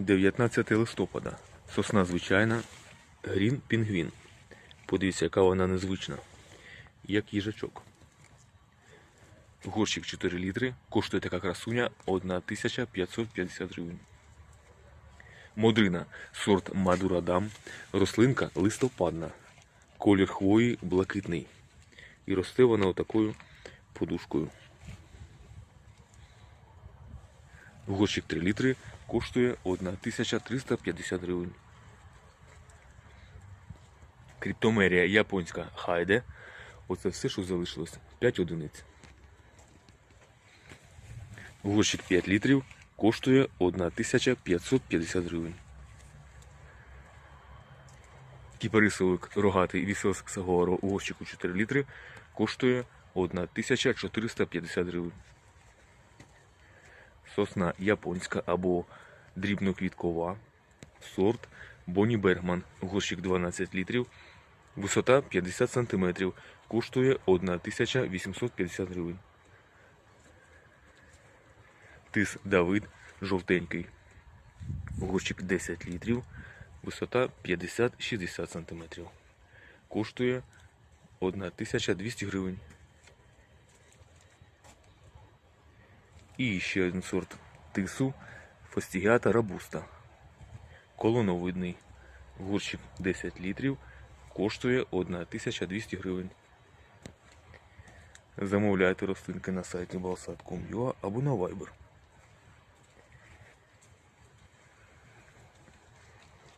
19 листопада. Сосна звичайна. Грін пінгвін. Подивіться, яка вона незвична. Як їжачок. Горщик 4 літри. Коштує така красуня 1550 гривень. Модрина. Сорт Мадурадам. Рослинка листопадна. Колір хвої блакитний. І росте вона отакою подушкою. Горщик 3 літри коштує 1350 гривень. Криптомерія японська хайде. Оце все, що залишилось. 5 одиниць. Горщик 5 літрів коштує 1550 гривень. Кіпарисовик рогатий вісос Сагуаро у горщику 4 літри коштує 1450 гривень. Сосна японська або дрібноквіткова. Сорт Бонні Бергман. Горщик 12 літрів. Висота 50 см. Коштує 1850 гривень. Тис Давид жовтенький. Горщик 10 літрів. Висота 50-60 см. Коштує 1200 гривень. І ще один сорт тису фастігіата рабуста. Колоновидний. Горщик 10 літрів. Коштує 1200 гривень. Замовляйте рослинки на сайті balsat.com.ua або на Viber.